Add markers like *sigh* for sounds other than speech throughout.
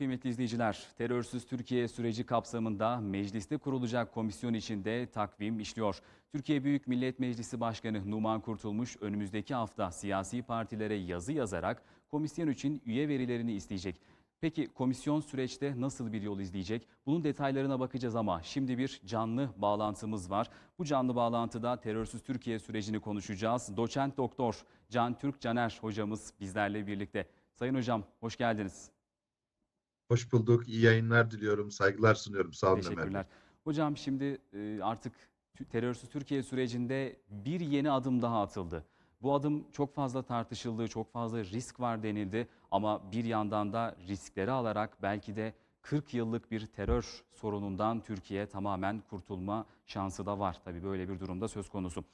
Kıymetli izleyiciler, terörsüz Türkiye süreci kapsamında mecliste kurulacak komisyon içinde takvim işliyor. Türkiye Büyük Millet Meclisi Başkanı Numan Kurtulmuş önümüzdeki hafta siyasi partilere yazı yazarak komisyon için üye verilerini isteyecek. Peki komisyon süreçte nasıl bir yol izleyecek? Bunun detaylarına bakacağız ama şimdi bir canlı bağlantımız var. Bu canlı bağlantıda terörsüz Türkiye sürecini konuşacağız. Doçent Doktor Can Türk Caner hocamız bizlerle birlikte. Sayın hocam hoş geldiniz. Hoş bulduk. İyi yayınlar diliyorum. Saygılar sunuyorum. Sağ olun Ömer. Teşekkürler. Hocam şimdi e, artık terörsüz Türkiye sürecinde bir yeni adım daha atıldı. Bu adım çok fazla tartışıldı, çok fazla risk var denildi ama bir yandan da riskleri alarak belki de 40 yıllık bir terör sorunundan Türkiye tamamen kurtulma şansı da var. Tabii böyle bir durumda söz konusu.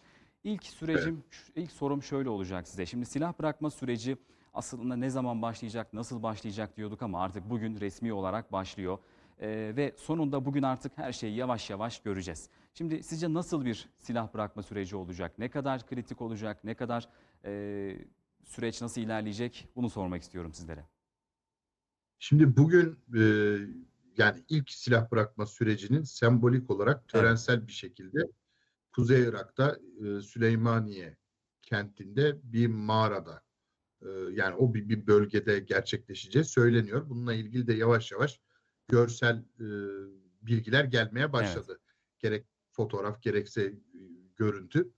İlk sürecim, ilk sorum şöyle olacak size. Şimdi silah bırakma süreci aslında ne zaman başlayacak, nasıl başlayacak diyorduk ama artık bugün resmi olarak başlıyor. Ee, ve sonunda bugün artık her şeyi yavaş yavaş göreceğiz. Şimdi sizce nasıl bir silah bırakma süreci olacak? Ne kadar kritik olacak? Ne kadar e, süreç nasıl ilerleyecek? Bunu sormak istiyorum sizlere. Şimdi bugün e, yani ilk silah bırakma sürecinin sembolik olarak törensel bir şekilde Kuzey Irak'ta e, Süleymaniye kentinde bir mağarada yani o bir, bir bölgede gerçekleşeceği söyleniyor. Bununla ilgili de yavaş yavaş görsel e, bilgiler gelmeye başladı. Gerek fotoğraf gerekse e, görüntü.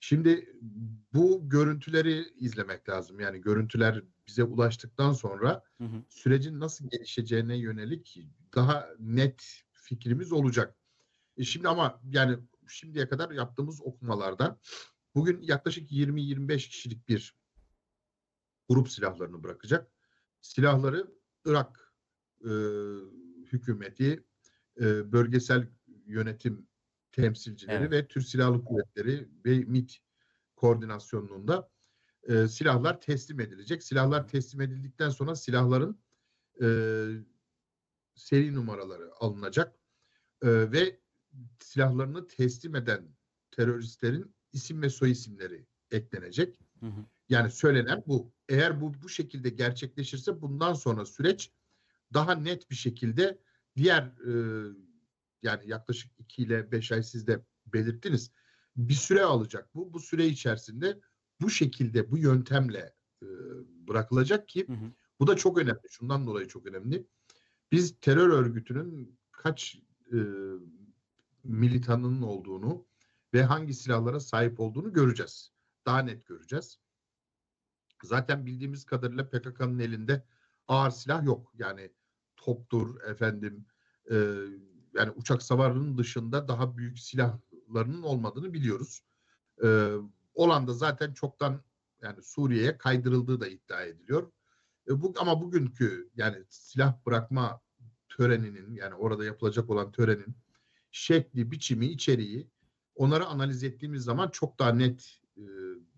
Şimdi bu görüntüleri izlemek lazım. Yani görüntüler bize ulaştıktan sonra Hı hı. sürecin nasıl gelişeceğine yönelik daha net fikrimiz olacak. E şimdi ama yani şimdiye kadar yaptığımız okumalarda bugün yaklaşık 20-25 kişilik bir grup silahlarını bırakacak. Silahları Irak e, hükümeti, e, bölgesel yönetim temsilcileri Evet. ve Türk Silahlı Kuvvetleri ve MİT koordinasyonluğunda e, silahlar teslim edilecek. Silahlar teslim edildikten sonra silahların e, seri numaraları alınacak E, ve silahlarını teslim eden teröristlerin isim ve soy isimleri eklenecek. Hı hı. Yani söylenen bu. Eğer bu bu şekilde gerçekleşirse bundan sonra süreç daha net bir şekilde diğer e, yani yaklaşık 2 ile 5 ay siz de belirttiniz. Bir süre alacak bu. Bu süre içerisinde bu şekilde bu yöntemle e, bırakılacak ki Hı hı. bu da çok önemli. Şundan dolayı çok önemli. Biz terör örgütünün kaç e, militanının olduğunu ve hangi silahlara sahip olduğunu göreceğiz. Daha net göreceğiz. Zaten bildiğimiz kadarıyla PKK'nın elinde ağır silah yok. Yani toptur efendim e, yani uçak savarının dışında daha büyük silahlarının olmadığını biliyoruz. E, olan da zaten çoktan yani Suriye'ye kaydırıldığı da iddia ediliyor. E, bu ama bugünkü yani silah bırakma töreninin yani orada yapılacak olan törenin şekli, biçimi, içeriği onları analiz ettiğimiz zaman çok daha net e,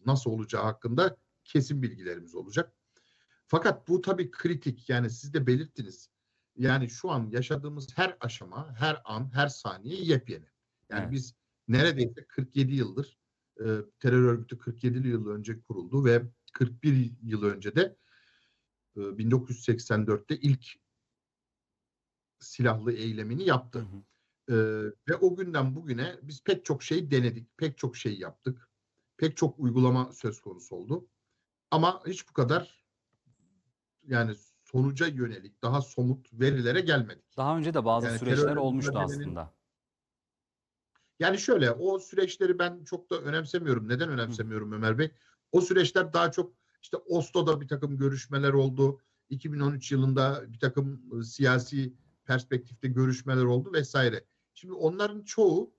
nasıl olacağı hakkında kesin bilgilerimiz olacak. Fakat bu tabii kritik yani siz de belirttiniz. Yani şu an yaşadığımız her aşama, her an, her saniye yepyeni. Yani Evet. biz neredeyse 47 yıldır e, terör örgütü 47 yıl önce kuruldu ve 41 yıl önce de e, 1984'te ilk silahlı eylemini Hı yaptı. hı. Ee, ve o günden bugüne biz pek çok şey denedik, pek çok şey yaptık. Pek çok uygulama söz konusu oldu. Ama hiç bu kadar yani sonuca yönelik daha somut verilere gelmedik. Daha önce de bazı Yani süreçler olmuştu aslında. Yani şöyle o süreçleri ben çok da önemsemiyorum. Neden önemsemiyorum Ömer Bey? O süreçler daha çok işte Oslo'da bir takım görüşmeler oldu. 2013 yılında bir takım e, siyasi perspektifte görüşmeler oldu vesaire. Şimdi onların çoğu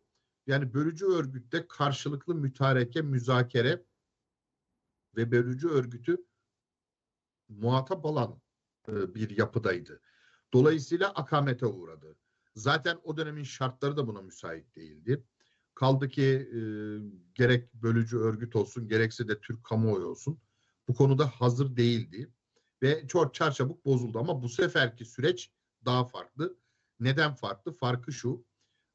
yani bölücü örgütte karşılıklı mütareke, müzakere ve bölücü örgütü muhatap alan e, bir yapıdaydı. Dolayısıyla akamete uğradı. Zaten o dönemin şartları da buna müsait değildi. Kaldı ki e, gerek bölücü örgüt olsun gerekse de Türk kamuoyu olsun bu konuda hazır değildi. Ve çok çarçabuk bozuldu ama bu seferki süreç daha farklı. Neden farklı? Farkı şu.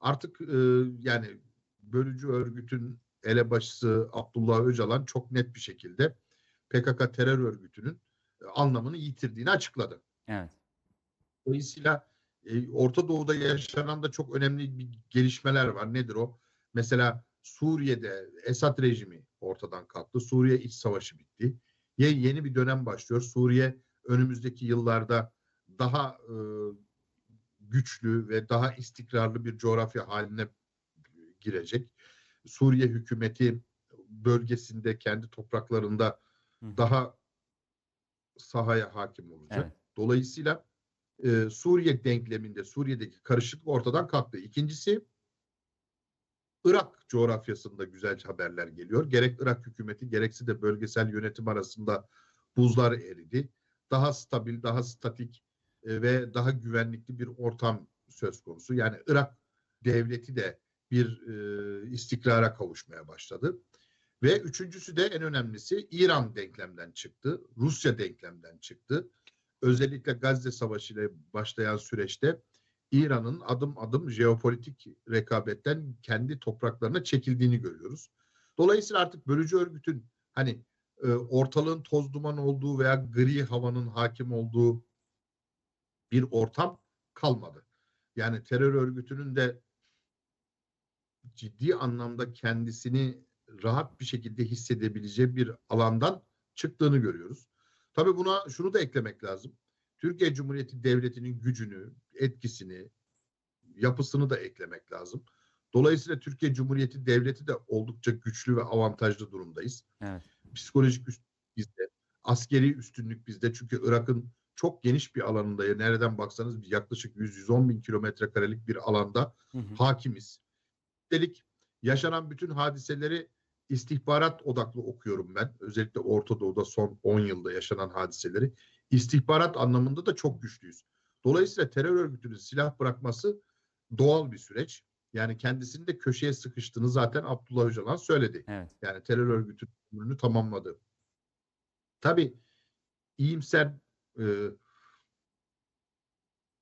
Artık e, yani bölücü örgütün elebaşısı Abdullah Öcalan çok net bir şekilde PKK terör örgütünün e, anlamını yitirdiğini açıkladı. Evet. Dolayısıyla e, Orta Doğu'da yaşanan da çok önemli bir gelişmeler var. Nedir o? Mesela Suriye'de Esad rejimi ortadan kalktı. Suriye iç savaşı bitti. Ye- Yeni bir dönem başlıyor. Suriye önümüzdeki yıllarda daha e, güçlü ve daha istikrarlı bir coğrafya haline girecek. Suriye hükümeti bölgesinde kendi topraklarında Hı. daha sahaya hakim olacak. Evet. Dolayısıyla e, Suriye denkleminde Suriye'deki karışıklık ortadan kalktı. İkincisi Irak coğrafyasında güzel haberler geliyor. Gerek Irak hükümeti gerekse de bölgesel yönetim arasında buzlar eridi. Daha stabil, daha statik e, ve daha güvenlikli bir ortam söz konusu. Yani Irak devleti de bir e, istikrara kavuşmaya başladı. Ve üçüncüsü de en önemlisi İran denklemden çıktı. Rusya denklemden çıktı. Özellikle Gazze Savaşı ile başlayan süreçte İran'ın adım adım jeopolitik rekabetten kendi topraklarına çekildiğini görüyoruz. Dolayısıyla artık bölücü örgütün hani e, ortalığın toz duman olduğu veya gri havanın hakim olduğu bir ortam kalmadı. Yani terör örgütünün de ciddi anlamda kendisini rahat bir şekilde hissedebileceği bir alandan çıktığını görüyoruz. Tabii buna şunu da eklemek lazım. Türkiye Cumhuriyeti Devleti'nin gücünü, etkisini, yapısını da eklemek lazım. Dolayısıyla Türkiye Cumhuriyeti Devleti de oldukça güçlü ve avantajlı durumdayız. Evet. Psikolojik üstünlük bizde, askeri üstünlük bizde. Çünkü Irak'ın çok geniş bir alanında, nereden baksanız yaklaşık 100-110 bin kilometre karelik bir alanda Hı hı. hakimiz. Üstelik yaşanan bütün hadiseleri istihbarat odaklı okuyorum ben. Özellikle Orta Doğu'da son 10 yılda yaşanan hadiseleri. İstihbarat anlamında da çok güçlüyüz. Dolayısıyla terör örgütünün silah bırakması doğal bir süreç. Yani kendisini de köşeye sıkıştığını zaten Abdullah Öcalan söyledi. Evet. Yani terör örgütünün ömrünü tamamladı. Tabii iyimser e,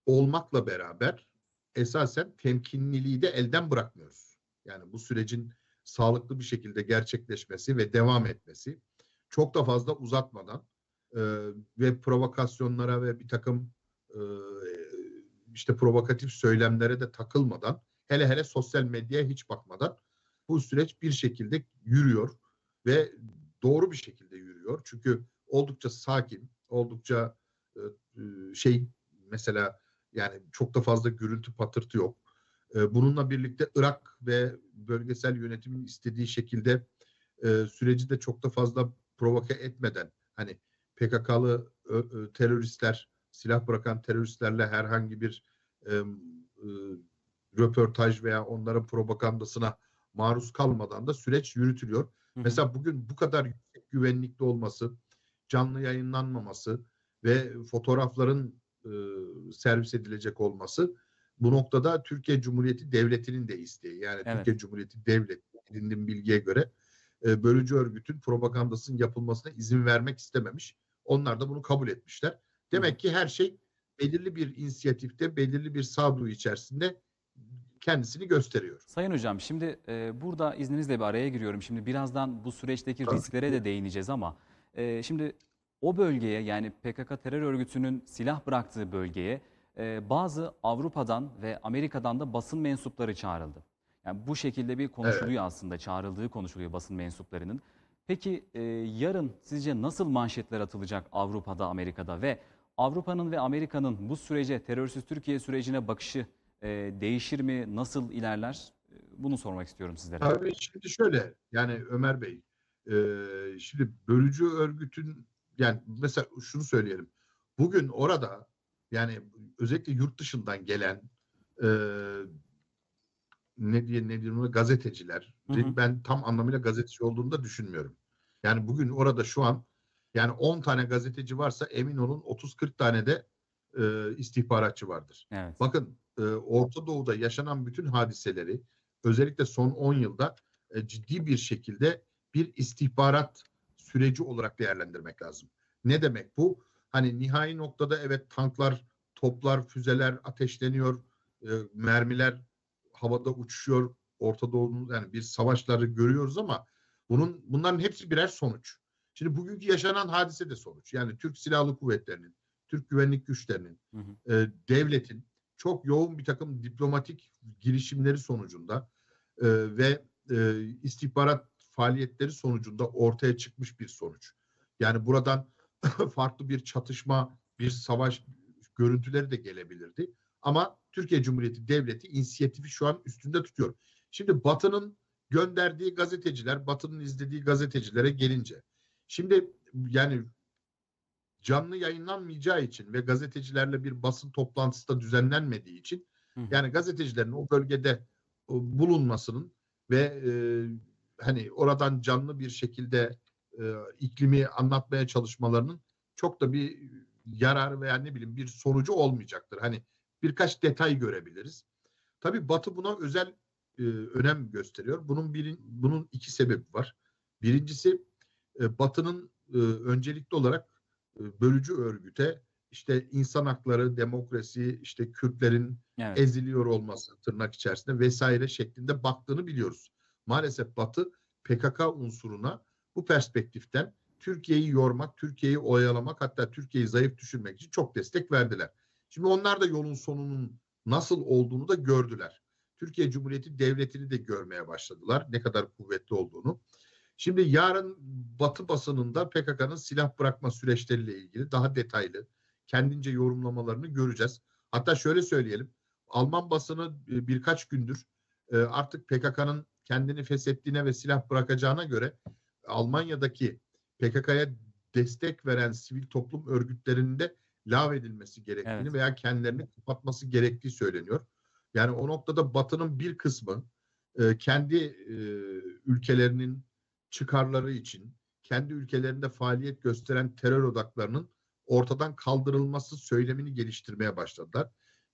olmakla beraber esasen temkinliliği de elden bırakmıyoruz. Yani bu sürecin sağlıklı bir şekilde gerçekleşmesi ve devam etmesi çok da fazla uzatmadan e, ve provokasyonlara ve bir takım e, işte provokatif söylemlere de takılmadan hele hele sosyal medyaya hiç bakmadan bu süreç bir şekilde yürüyor ve doğru bir şekilde yürüyor. Çünkü oldukça sakin, oldukça e, e, şey mesela yani çok da fazla gürültü patırtı yok. E, Bununla birlikte Irak ve bölgesel yönetimin istediği şekilde e, süreci de çok da fazla provoke etmeden hani PKK'lı teröristler, silah bırakan teröristlerle herhangi bir e, e, röportaj veya onların propagandasına maruz kalmadan da süreç yürütülüyor. Hı hı. Mesela bugün bu kadar yüksek güvenlikli olması, canlı yayınlanmaması ve fotoğrafların e, servis edilecek olması bu noktada Türkiye Cumhuriyeti Devleti'nin de isteği. Yani Evet. Türkiye Cumhuriyeti Devleti edindiğim bilgiye göre e, bölücü örgütün propagandasının yapılmasına izin vermek istememiş. Onlar da bunu kabul etmişler. Demek ki her şey belirli bir inisiyatifte, belirli bir sağduyu içerisinde kendisini gösteriyor. Sayın Hocam şimdi e, burada izninizle bir araya giriyorum. Şimdi birazdan bu süreçteki Tabii. risklere de değineceğiz ama e, şimdi o bölgeye yani PKK terör örgütünün silah bıraktığı bölgeye e, bazı Avrupa'dan ve Amerika'dan da basın mensupları çağrıldı. Yani bu şekilde bir konuşuluyor aslında çağrıldığı konuşuluyor basın mensuplarının. Peki e, yarın sizce nasıl manşetler atılacak Avrupa'da, Amerika'da ve Avrupa'nın ve Amerika'nın bu sürece, terörsüz Türkiye sürecine bakışı e, değişir mi, nasıl ilerler? E, Bunu sormak istiyorum sizlere. Abi şimdi şöyle yani Ömer Bey e, şimdi bölücü örgütün yani mesela şunu söyleyelim. Bugün orada yani özellikle yurt dışından gelen e, ne diye ne ona gazeteciler Hı hı. ben tam anlamıyla gazeteci olduğunu da düşünmüyorum. Yani bugün orada şu an yani 10 tane gazeteci varsa emin olun 30-40 tane de e, istihbaratçı vardır. Evet. Bakın e, Orta Doğu'da yaşanan bütün hadiseleri özellikle son 10 yılda e, ciddi bir şekilde bir istihbarat süreci olarak değerlendirmek lazım. Ne demek bu? Hani nihai noktada evet tanklar, toplar, füzeler ateşleniyor, e, mermiler havada uçuşuyor. Orta Doğu'nun yani bir savaşları görüyoruz ama bunun bunların hepsi birer sonuç. Şimdi bugünkü yaşanan hadise de sonuç. Yani Türk Silahlı Kuvvetleri'nin, Türk güvenlik güçlerinin, Hı hı. e, devletin çok yoğun bir takım diplomatik girişimleri sonucunda e, ve e, istihbarat faaliyetleri sonucunda ortaya çıkmış bir sonuç. Yani buradan *laughs* farklı bir çatışma, bir savaş görüntüleri de gelebilirdi. Ama Türkiye Cumhuriyeti Devleti inisiyatifi şu an üstünde tutuyor. Şimdi Batı'nın gönderdiği gazeteciler, Batı'nın izlediği gazetecilere gelince. Şimdi yani canlı yayınlanmayacağı için ve gazetecilerle bir basın toplantısı da düzenlenmediği için Hı yani gazetecilerin o bölgede e, bulunmasının ve e, hani oradan canlı bir şekilde e, iklimi anlatmaya çalışmalarının çok da bir yarar veya ne bileyim bir sonucu olmayacaktır. Hani birkaç detay görebiliriz. Tabii Batı buna özel e, önem gösteriyor. Bunun birin, bunun iki sebebi var. Birincisi e, Batı'nın e, öncelikli olarak e, bölücü örgüte işte insan hakları, demokrasi, işte Kürtlerin Evet. eziliyor olması tırnak içerisinde vesaire şeklinde baktığını biliyoruz. Maalesef Batı PKK unsuruna bu perspektiften Türkiye'yi yormak, Türkiye'yi oyalamak hatta Türkiye'yi zayıf düşürmek için çok destek verdiler. Şimdi onlar da yolun sonunun nasıl olduğunu da gördüler. Türkiye Cumhuriyeti Devleti'ni de görmeye başladılar ne kadar kuvvetli olduğunu. Şimdi yarın Batı basınında PKK'nın silah bırakma süreçleriyle ilgili daha detaylı kendince yorumlamalarını göreceğiz. Hatta şöyle söyleyelim. Alman basını e, birkaç gündür e, artık PKK'nın kendini feshettiğine ve silah bırakacağına göre Almanya'daki PKK'ya destek veren sivil toplum örgütlerinin de lağvedilmesi gerektiğini Evet. veya kendilerini kapatması gerektiği söyleniyor. Yani o noktada Batı'nın bir kısmı e, kendi e, ülkelerinin çıkarları için kendi ülkelerinde faaliyet gösteren terör odaklarının ortadan kaldırılması söylemini geliştirmeye başladılar.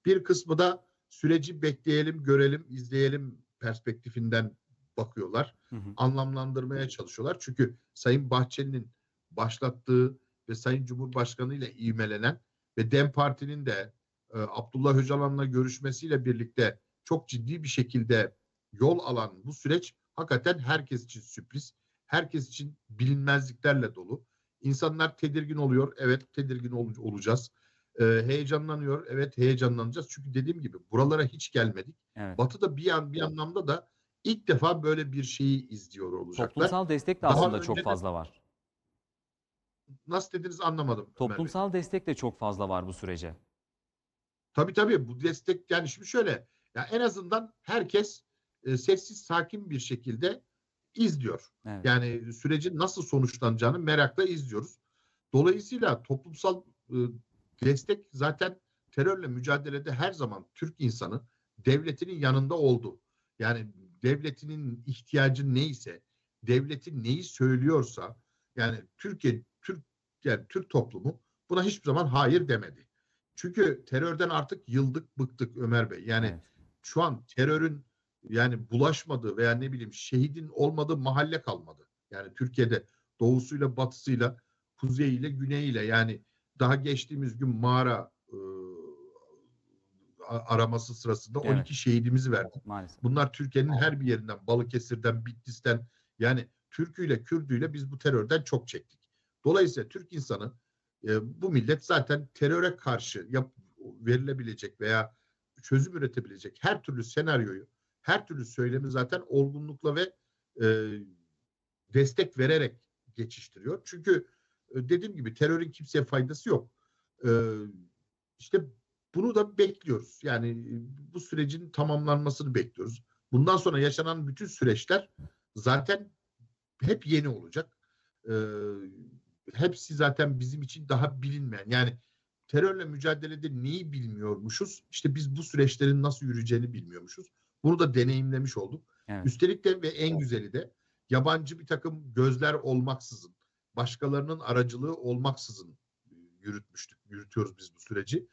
Bir kısmı da süreci bekleyelim, görelim, izleyelim perspektifinden bakıyorlar. Hı hı. Anlamlandırmaya çalışıyorlar. Çünkü Sayın Bahçeli'nin başlattığı ve Sayın Cumhurbaşkanı ile ivmelenen ve DEM Parti'nin de e, Abdullah Öcalan'la görüşmesiyle birlikte çok ciddi bir şekilde yol alan bu süreç hakikaten herkes için sürpriz. Herkes için bilinmezliklerle dolu. İnsanlar tedirgin oluyor. Evet tedirgin ol- olacağız. Ee, heyecanlanıyor. Evet heyecanlanacağız. Çünkü dediğim gibi buralara hiç gelmedik. Evet. Batı da bir an bir anlamda da ilk defa böyle bir şeyi izliyor olacaklar. Toplumsal destek de Daha aslında çok önce de- fazla var. Nasıl dediniz anlamadım. Toplumsal destek de çok fazla var bu sürece. Tabii tabii bu destek yani şimdi şöyle ya en azından herkes e, sessiz sakin bir şekilde izliyor. Evet. Yani sürecin nasıl sonuçlanacağını merakla izliyoruz. Dolayısıyla toplumsal e, destek zaten terörle mücadelede her zaman Türk insanı devletinin yanında oldu. Yani devletinin ihtiyacı neyse, devletin neyi söylüyorsa yani Türkiye Türk yani Türk toplumu buna hiçbir zaman hayır demedi. Çünkü terörden artık yıldık bıktık Ömer Bey. Yani Evet. şu an terörün yani bulaşmadığı veya ne bileyim şehidin olmadığı mahalle kalmadı. Yani Türkiye'de doğusuyla batısıyla kuzeyiyle güneyiyle yani daha geçtiğimiz gün mağara araması sırasında Evet. 12 şehidimizi verdik. Maalesef. Bunlar Türkiye'nin her bir yerinden Balıkesir'den Bitlis'ten yani Türküyle Kürdüyle biz bu terörden çok çektik. Dolayısıyla Türk insanı e, bu millet zaten teröre karşı yap, verilebilecek veya çözüm üretebilecek her türlü senaryoyu, her türlü söylemi zaten olgunlukla ve e, destek vererek geçiştiriyor. Çünkü e, dediğim gibi terörün kimseye faydası yok. E, işte bunu da bekliyoruz. Yani e, bu sürecin tamamlanmasını bekliyoruz. Bundan sonra yaşanan bütün süreçler zaten hep yeni olacak. E, hepsi zaten bizim için daha bilinmeyen. Yani terörle mücadelede neyi bilmiyormuşuz? İşte biz bu süreçlerin nasıl yürüyeceğini bilmiyormuşuz. Bunu da deneyimlemiş olduk. Evet. Üstelik de ve en güzeli de yabancı bir takım gözler olmaksızın, başkalarının aracılığı olmaksızın e, yürütmüştük, yürütüyoruz biz bu süreci.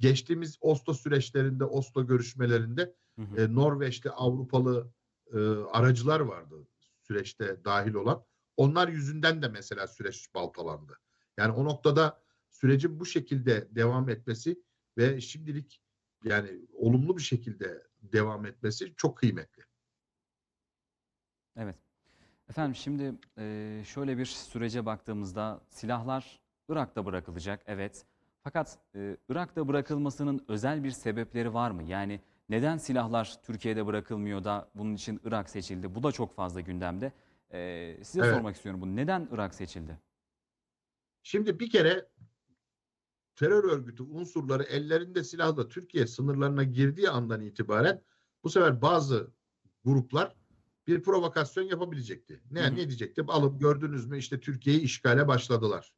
Geçtiğimiz Oslo süreçlerinde, Oslo görüşmelerinde Hı hı. e, Norveçli, Avrupalı e, aracılar vardı süreçte dahil olan. Onlar yüzünden de mesela süreç baltalandı. Yani o noktada sürecin bu şekilde devam etmesi ve şimdilik yani olumlu bir şekilde devam etmesi çok kıymetli. Evet. Efendim şimdi e, şöyle bir sürece baktığımızda silahlar Irak'ta bırakılacak. Evet. Fakat e, Irak'ta bırakılmasının özel bir sebepleri var mı? Yani neden silahlar Türkiye'de bırakılmıyor da bunun için Irak seçildi? Bu da çok fazla gündemde. E, size Evet. sormak istiyorum bunu. Neden Irak seçildi? Şimdi bir kere terör örgütü unsurları ellerinde silahla Türkiye sınırlarına girdiği andan itibaren bu sefer bazı gruplar bir provokasyon yapabilecekti. Ne, Hı hı. ne diyecekti? Alıp gördünüz mü işte Türkiye'yi işgale başladılar.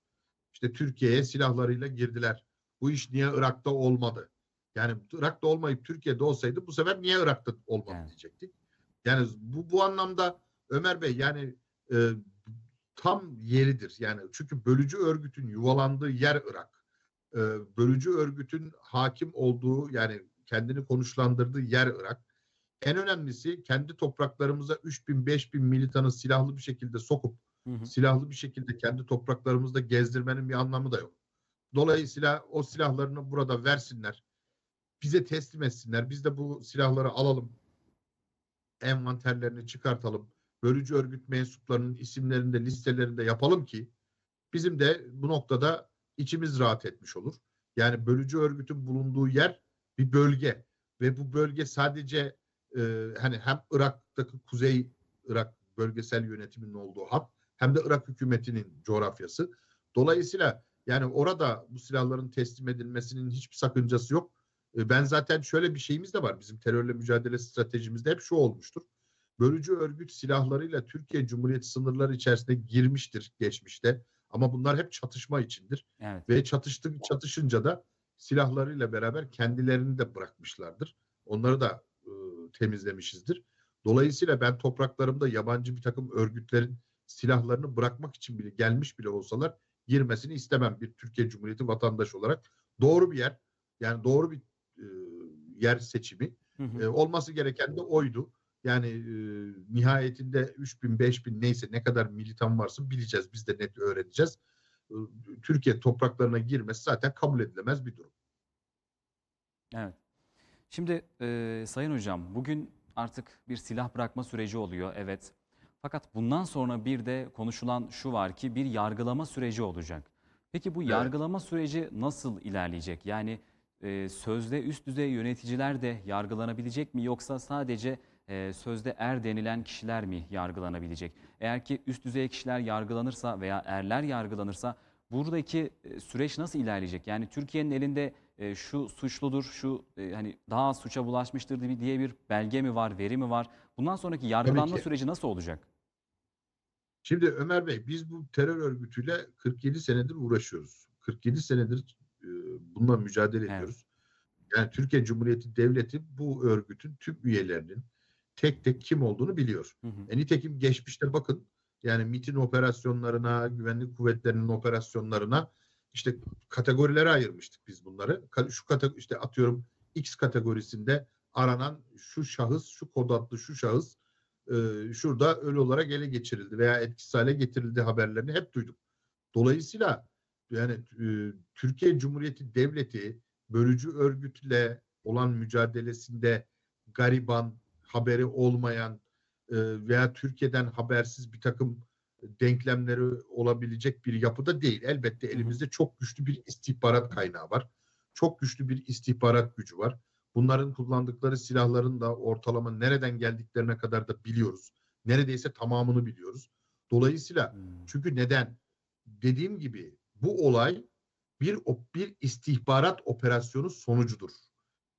İşte Türkiye'ye silahlarıyla girdiler. Bu iş niye Irak'ta olmadı? Yani Irak'ta olmayıp Türkiye'de olsaydı bu sefer niye Irak'ta olmadı Evet. diyecektik. Yani bu, bu anlamda Ömer Bey yani e, tam yeridir. Yani çünkü bölücü örgütün yuvalandığı yer Irak. E, bölücü örgütün hakim olduğu yani kendini konuşlandırdığı yer Irak. En önemlisi kendi topraklarımıza 3000 5000 militanı silahlı bir şekilde sokup Hı silahlı bir şekilde kendi topraklarımızda gezdirmenin bir anlamı da yok. Dolayısıyla o silahlarını burada versinler. Bize teslim etsinler. Biz de bu silahları alalım. Envanterlerini çıkartalım. Bölücü örgüt mensuplarının isimlerini de listelerinde yapalım ki bizim de bu noktada içimiz rahat etmiş olur. Yani bölücü örgütün bulunduğu yer bir bölge ve bu bölge sadece e, hani hem Irak'taki Kuzey Irak bölgesel yönetiminin olduğu hat hem de Irak hükümetinin coğrafyası. Dolayısıyla yani orada bu silahların teslim edilmesinin hiçbir sakıncası yok. E, Ben zaten şöyle bir şeyimiz de var. Bizim terörle mücadele stratejimizde hep şu olmuştur. Bölücü örgüt silahlarıyla Türkiye Cumhuriyeti sınırları içerisine girmiştir geçmişte. Ama bunlar hep çatışma içindir. Evet. Ve çatıştı, çatışınca da silahlarıyla beraber kendilerini de bırakmışlardır. Onları da e, temizlemişizdir. Dolayısıyla ben topraklarımda yabancı bir takım örgütlerin silahlarını bırakmak için bile gelmiş bile olsalar girmesini istemem bir Türkiye Cumhuriyeti vatandaşı olarak. Doğru bir yer yani doğru bir e, yer seçimi. Hı hı. E, olması gereken de oydu. Yani e, nihayetinde 3000 5000 neyse ne kadar militan varsa bileceğiz. Biz de net öğreneceğiz. E, Türkiye topraklarına girmesi zaten kabul edilemez bir durum. Evet. Şimdi e, Sayın Hocam bugün artık bir silah bırakma süreci oluyor evet. Fakat bundan sonra bir de konuşulan şu var ki bir yargılama süreci olacak. Peki bu Evet. yargılama süreci nasıl ilerleyecek? Yani e, sözde üst düzey yöneticiler de yargılanabilecek mi yoksa sadece e, sözde er denilen kişiler mi yargılanabilecek? Eğer ki üst düzey kişiler yargılanırsa veya erler yargılanırsa buradaki e, süreç nasıl ilerleyecek? Yani Türkiye'nin elinde e, şu suçludur, şu e, hani daha suça bulaşmıştır diye bir belge mi var, veri mi var? Bundan sonraki yargılanma süreci nasıl olacak? Şimdi Ömer Bey biz bu terör örgütüyle 47 senedir uğraşıyoruz. 47 senedir e, bununla mücadele Evet. ediyoruz. Yani Türkiye Cumhuriyeti Devleti bu örgütün tüm üyelerinin tek tek kim olduğunu biliyor. Hı hı. E, nitekim geçmişte bakın yani MIT'in operasyonlarına, güvenlik kuvvetlerinin operasyonlarına işte kategorilere ayırmıştık biz bunları. Şu kate işte atıyorum X kategorisinde aranan şu şahıs, şu kod adlı şu şahıs e, şurada ölü olarak ele geçirildi veya etkisiz hale getirildi haberlerini hep duyduk. Dolayısıyla yani e, Türkiye Cumhuriyeti Devleti bölücü örgütle olan mücadelesinde gariban, haberi olmayan e, veya Türkiye'den habersiz bir takım denklemleri olabilecek bir yapıda değil. Elbette elimizde çok güçlü bir istihbarat kaynağı var. Çok güçlü bir istihbarat gücü var. Bunların kullandıkları silahların da ortalama nereden geldiklerine kadar da biliyoruz. Neredeyse tamamını biliyoruz. Dolayısıyla Hmm. çünkü neden? Dediğim gibi bu olay bir bir istihbarat operasyonu sonucudur.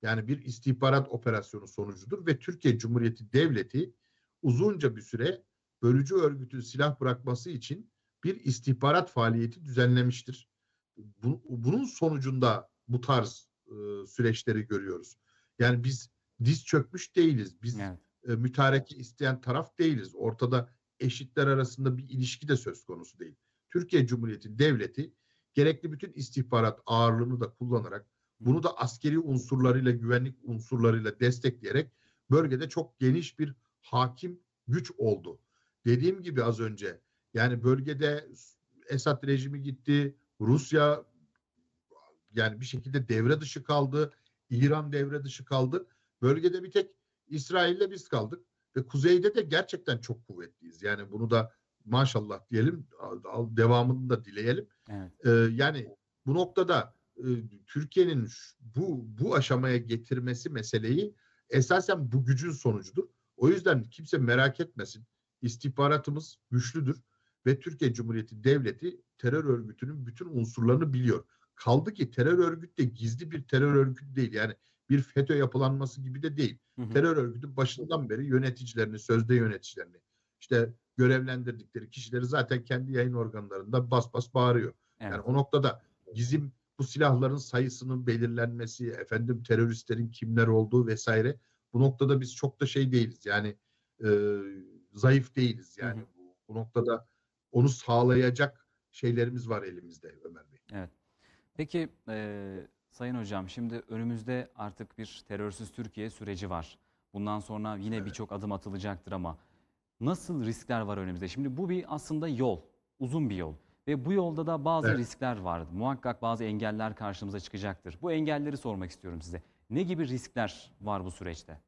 Yani bir istihbarat operasyonu sonucudur ve Türkiye Cumhuriyeti Devleti uzunca bir süre bölücü örgütün silah bırakması için bir istihbarat faaliyeti düzenlemiştir. Bu- bunun sonucunda bu tarz e, süreçleri görüyoruz. Yani biz diz çökmüş değiliz. Biz Evet. e, mütareke isteyen taraf değiliz. Ortada eşitler arasında bir ilişki de söz konusu değil. Türkiye Cumhuriyeti Devleti gerekli bütün istihbarat ağırlığını da kullanarak bunu da askeri unsurlarıyla, güvenlik unsurlarıyla destekleyerek bölgede çok geniş bir hakim güç oldu. Dediğim gibi az önce yani bölgede Esad rejimi gitti, Rusya yani bir şekilde devre dışı kaldı, İran devre dışı kaldı. Bölgede bir tek İsrail'le biz kaldık ve kuzeyde de gerçekten çok kuvvetliyiz. Yani bunu da maşallah diyelim, devamını da dileyelim. Evet. Ee, yani bu noktada e, Türkiye'nin bu bu aşamaya getirmesi meseleyi esasen bu gücün sonucudur. O yüzden kimse merak etmesin. İstihbaratımız güçlüdür ve Türkiye Cumhuriyeti Devleti terör örgütünün bütün unsurlarını biliyor. Kaldı ki terör örgütü de gizli bir terör örgütü değil. Yani bir FETÖ yapılanması gibi de değil. Hı hı. Terör örgütü başından beri yöneticilerini, sözde yöneticilerini, işte görevlendirdikleri kişileri zaten kendi yayın organlarında bas bas bağırıyor. Evet. Yani o noktada bizim bu silahların sayısının belirlenmesi, efendim teröristlerin kimler olduğu vesaire bu noktada biz çok da şey değiliz. Yani e, zayıf değiliz yani. Hı hı. Bu, bu noktada onu sağlayacak şeylerimiz var elimizde Ömer Bey. Peki eee, Sayın Hocam şimdi önümüzde artık bir terörsüz Türkiye süreci var. Bundan sonra yine Evet. birçok adım atılacaktır ama nasıl riskler var önümüzde? Şimdi bu bir aslında yol, uzun bir yol ve bu yolda da bazı Evet. riskler var. Muhakkak bazı engeller karşımıza çıkacaktır. Bu engelleri sormak istiyorum size. Ne gibi riskler var bu süreçte?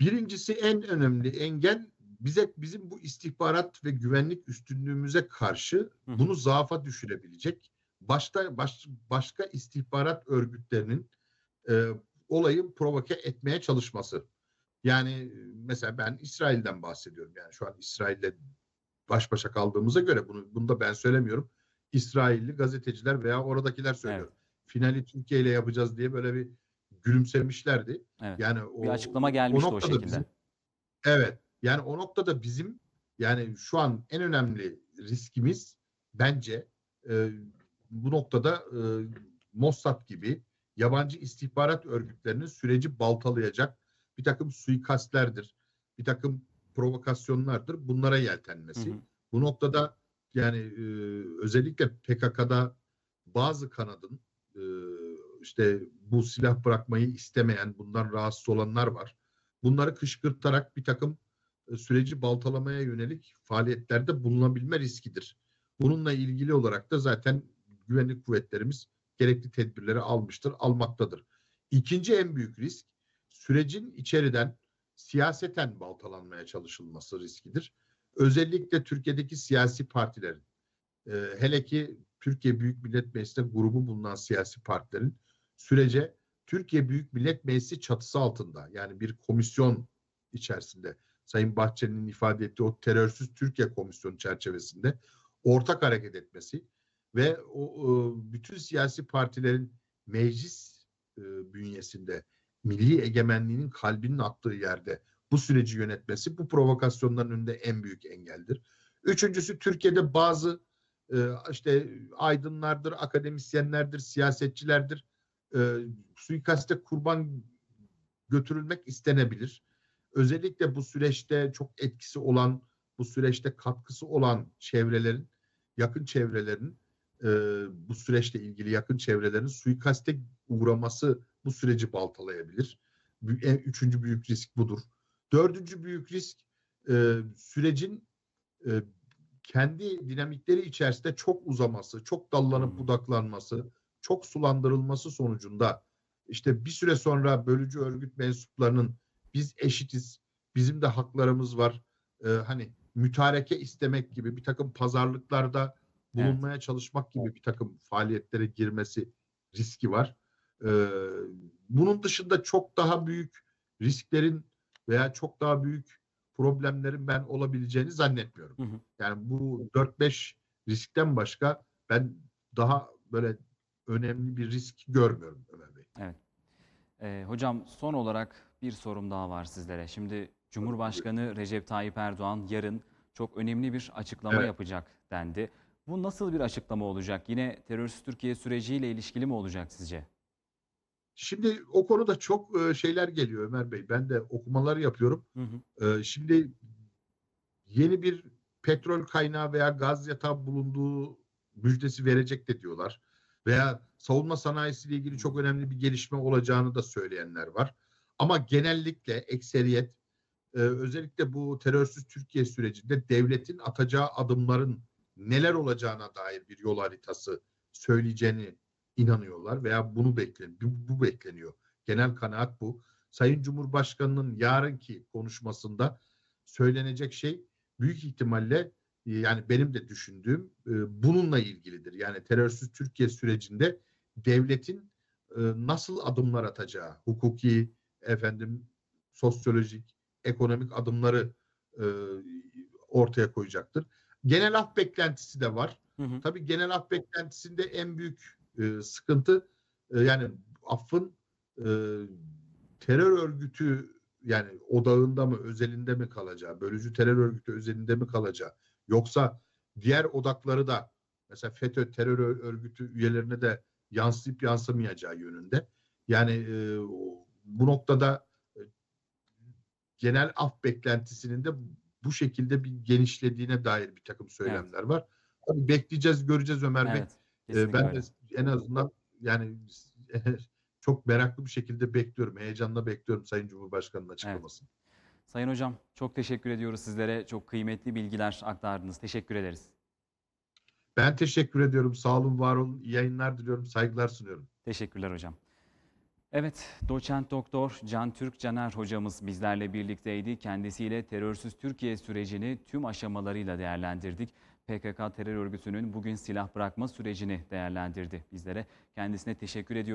Birincisi en önemli engel bize bizim bu istihbarat ve güvenlik üstünlüğümüze karşı bunu zaafa düşürebilecek başta baş, başka istihbarat örgütlerinin e, olayı provoke etmeye çalışması. Yani mesela ben İsrail'den bahsediyorum. Yani şu an İsrail'le baş başa kaldığımıza göre bunu bunu da ben söylemiyorum. İsrailli gazeteciler veya oradakiler söylüyor. Finali Türkiye ile yapacağız diye böyle bir gülümsemişlerdi. Evet. Yani o, Bir açıklama gelmişti o noktada şekilde. bizim- evet. Yani o noktada bizim yani şu an en önemli riskimiz bence e, bu noktada e, Mossad gibi yabancı istihbarat örgütlerinin süreci baltalayacak bir takım suikastlerdir, bir takım provokasyonlardır. Bunlara Hı yeltenmesi. hı. Bu noktada yani e, özellikle PKK'da bazı kanadın e, işte bu silah bırakmayı istemeyen, bundan rahatsız olanlar var. Bunları kışkırtarak bir takım e, süreci baltalamaya yönelik faaliyetlerde bulunabilme riskidir. Bununla ilgili olarak da zaten güvenlik kuvvetlerimiz gerekli tedbirleri almıştır, almaktadır. İkinci en büyük risk sürecin içeriden siyaseten baltalanmaya çalışılması riskidir. Özellikle Türkiye'deki siyasi partilerin, e, hele ki Türkiye Büyük Millet Meclisi'nde grubu bulunan siyasi partilerin sürece Türkiye Büyük Millet Meclisi çatısı altında yani bir komisyon içerisinde Sayın Bahçeli'nin ifade ettiği o terörsüz Türkiye Komisyonu çerçevesinde ortak hareket etmesi ve o e, bütün siyasi partilerin meclis e, bünyesinde milli egemenliğinin kalbinin attığı yerde bu süreci yönetmesi bu provokasyonların önünde en büyük engeldir. Üçüncüsü Türkiye'de bazı e, işte aydınlardır, akademisyenlerdir, siyasetçilerdir. E, suikaste kurban götürülmek istenebilir. Özellikle bu süreçte çok etkisi olan, bu süreçte katkısı olan çevrelerin, yakın çevrelerin e, bu süreçle ilgili yakın çevrelerin suikaste uğraması bu süreci baltalayabilir. En- Üçüncü büyük risk budur. Dördüncü büyük risk e, sürecin e, kendi dinamikleri içerisinde çok uzaması, çok dallanıp Hmm. budaklanması, çok sulandırılması sonucunda işte bir süre sonra bölücü örgüt mensuplarının biz eşitiz, bizim de haklarımız var, e, hani mütareke istemek gibi bir takım pazarlıklarda bulunmaya çalışmak gibi bir takım faaliyetlere girmesi riski var. E, bunun dışında çok daha büyük risklerin veya çok daha büyük problemlerin ben olabileceğini zannetmiyorum. Hı hı. Yani bu 4-5 riskten başka ben daha böyle önemli bir risk görmüyorum Ömer Bey. Ee, hocam son olarak bir sorum daha var sizlere. Şimdi Cumhurbaşkanı Recep Tayyip Erdoğan yarın çok önemli bir açıklama Evet. yapacak dendi. Bu nasıl bir açıklama olacak? Yine terörsüz Türkiye süreciyle ilişkili mi olacak sizce? Şimdi o konuda çok e, şeyler geliyor Ömer Bey. Ben de okumalar yapıyorum. Hı hı. E, Şimdi yeni bir petrol kaynağı veya gaz yatağı bulunduğu müjdesi verecek de diyorlar. Veya savunma sanayisiyle ilgili çok önemli bir gelişme olacağını da söyleyenler var. Ama genellikle ekseriyet e, özellikle bu terörsüz Türkiye sürecinde devletin atacağı adımların neler olacağına dair bir yol haritası söyleyeceğini inanıyorlar veya bunu beklen bu, bekleniyor. Genel kanaat bu. Sayın Cumhurbaşkanı'nın yarınki konuşmasında söylenecek şey büyük ihtimalle e, yani benim de düşündüğüm e, bununla ilgilidir. Yani terörsüz Türkiye sürecinde devletin e, nasıl adımlar atacağı, hukuki, efendim sosyolojik, ekonomik adımları ortaya koyacaktır. Genel af beklentisi de var. Hı hı. Tabii genel af beklentisinde en büyük e, sıkıntı e, yani affın e, terör örgütü yani odağında mı özelinde mi kalacağı, bölücü terör örgütü özelinde mi kalacağı yoksa diğer odakları da mesela FETÖ terör örgütü üyelerine de yansıyıp yansımayacağı yönünde. Yani e, bu noktada e, genel af beklentisinin de bu şekilde bir genişlediğine dair bir takım söylemler var. Tabii bekleyeceğiz, göreceğiz Ömer Bey. Evet. Ee, kesinlikle ben öyle. de en azından yani *laughs* çok meraklı bir şekilde bekliyorum. Heyecanla bekliyorum Sayın Cumhurbaşkanı'nın açıklamasını. Sayın Hocam çok teşekkür ediyoruz sizlere. Çok kıymetli bilgiler aktardınız. Teşekkür ederiz. Ben teşekkür ediyorum. Sağ olun, var olun. İyi yayınlar diliyorum. Saygılar sunuyorum. Teşekkürler hocam. Evet, doçent doktor Can Türk Caner hocamız bizlerle birlikteydi. Kendisiyle terörsüz Türkiye sürecini tüm aşamalarıyla değerlendirdik. PKK terör örgütünün bugün silah bırakma sürecini değerlendirdi bizlere. Kendisine teşekkür ediyorum.